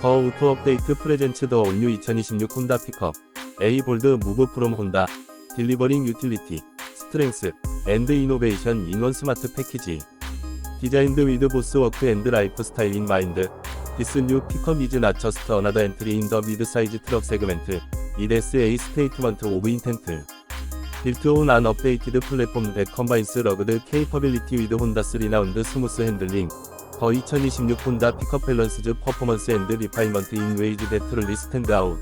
더 오토 업데이트 프레젠츠 더 온뉴 2026 혼다 픽업 A 볼드 무브 프롬 혼다 딜리버링 유틸리티 스트렝스 앤드 이노베이션 인원 스마트 패키지 디자인드 위드 보스 워크 앤드 라이프 스타일 인 마인드 디스 뉴 픽업 이즈 another entry in the mid size truck segment it is a of intent built on an updated platform that combines rugged capability with Honda's renowned smooth handling 더 2026 혼다 픽업 밸런스즈 퍼포먼스 앤드 리파이먼트 인 웨이즈 truly stand out.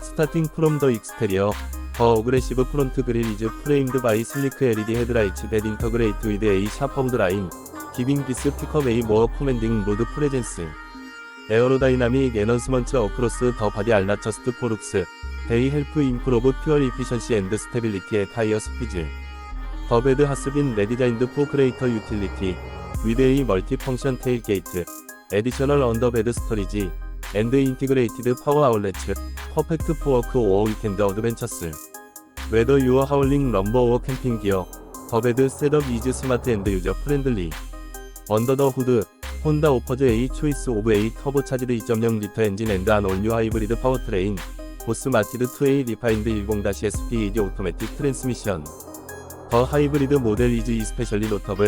스타팅 프롬 더 익스테리어 더 어그레시브 프론트 그릴 이즈 프레임드 바이 슬리크 LED 헤드라이츠 that integrate with a sharpened line, giving this pickup a more commanding road presence. 에어로다이나믹 에넌스먼트 어크로스 더 바디 알나처스트 포룩스 They help improve fuel efficiency and stability at higher speeds. 더 베드 하스빈 레디자인드 포 크레이터 유틸리티 with a multifunction tailgate, additional underbed storage, and integrated power outlets, perfect for work or weekend adventures. Whether you are hauling lumber or camping gear, the bed setup is smart and user friendly. Under the hood, Honda offers a choice of a turbocharged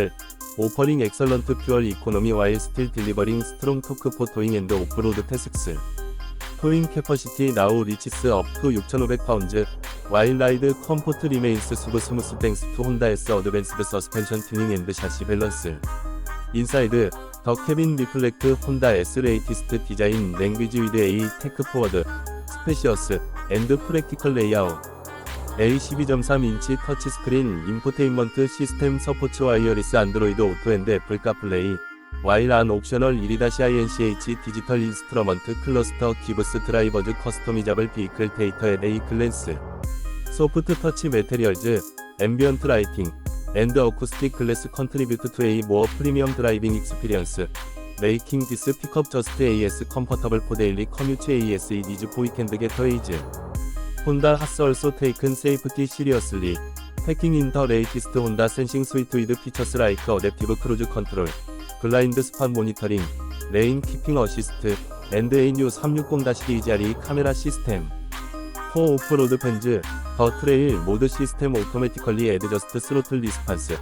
2.0 liter engine and an all-new hybrid powertrain, both mated to a refined 10-SPED automatic transmission. The hybrid model is especially notable, offering excellent fuel economy while still delivering strong torque for towing and off-road tasks. Towing capacity now reaches up to 6,500 pounds, while ride comfort remains smooth thanks to Honda's advanced suspension tuning and chassis balance. Inside, the cabin reflects Honda's latest design language with a tech-forward, spacious, and practical layout. A12.3인치 터치스크린 인포테인먼트 시스템 서포트 와이어리스 안드로이드 오토 앤드 애플 카플레이 와일 안 옵셔널 1-INCH 디지털 인스트러먼트 클러스터 기브스 드라이버즈 커스터미자블 비클 데이터 앤 에이 클랜스 소프트 터치 메테리얼즈 앰비언트 라이팅 앤드 어쿠스틱 글래스 컨트리뷰트 투 에이 모어 프리미엄 드라이빙 익스피리언스 메이킹 디스 픽업 저스트 AS 컴포터블 포 데일리 커뮤트 AS 이 니즈 포 위켄드 게터 에이즈 Honda has also taken safety seriously, packing in the latest Honda sensing suite with features like adaptive cruise control, blind spot monitoring, lane keeping assist, and a new 360-DRE camera system. For off-road fans, the trail mode system automatically adjusts throttle response,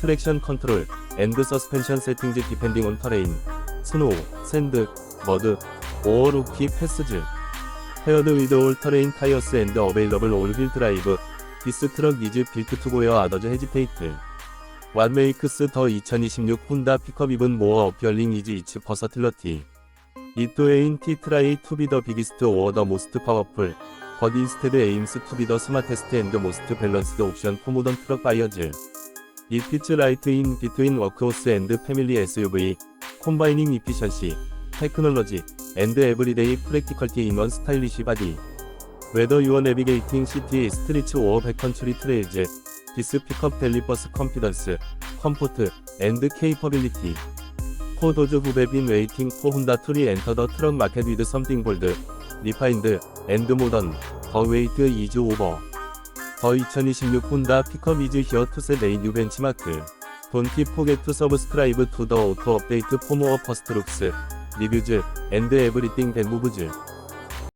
traction control, and suspension settings depending on terrain, snow, sand, mud, or rocky terrain tires and available all-wheel drive, this truck is built to go where others hesitate. What makes the 2026 Honda pickup even more appealing is its versatility. It ain't try to be the biggest or the most powerful, but instead aims to be the smartest and most balanced option for modern truck buyers. It fits right in between workhorse and family SUV, combining efficiency, technology, and everyday practicality in one stylish body. Whether you are navigating city streets or backcountry trails, this pickup delivers confidence, comfort, and capability. For those who have been waiting for Honda to re-enter the truck market with something bold, refined, and modern, the wait is over. The 2026 Honda pickup is here to set a new benchmark. Don't forget to subscribe reviews, and everything that moves.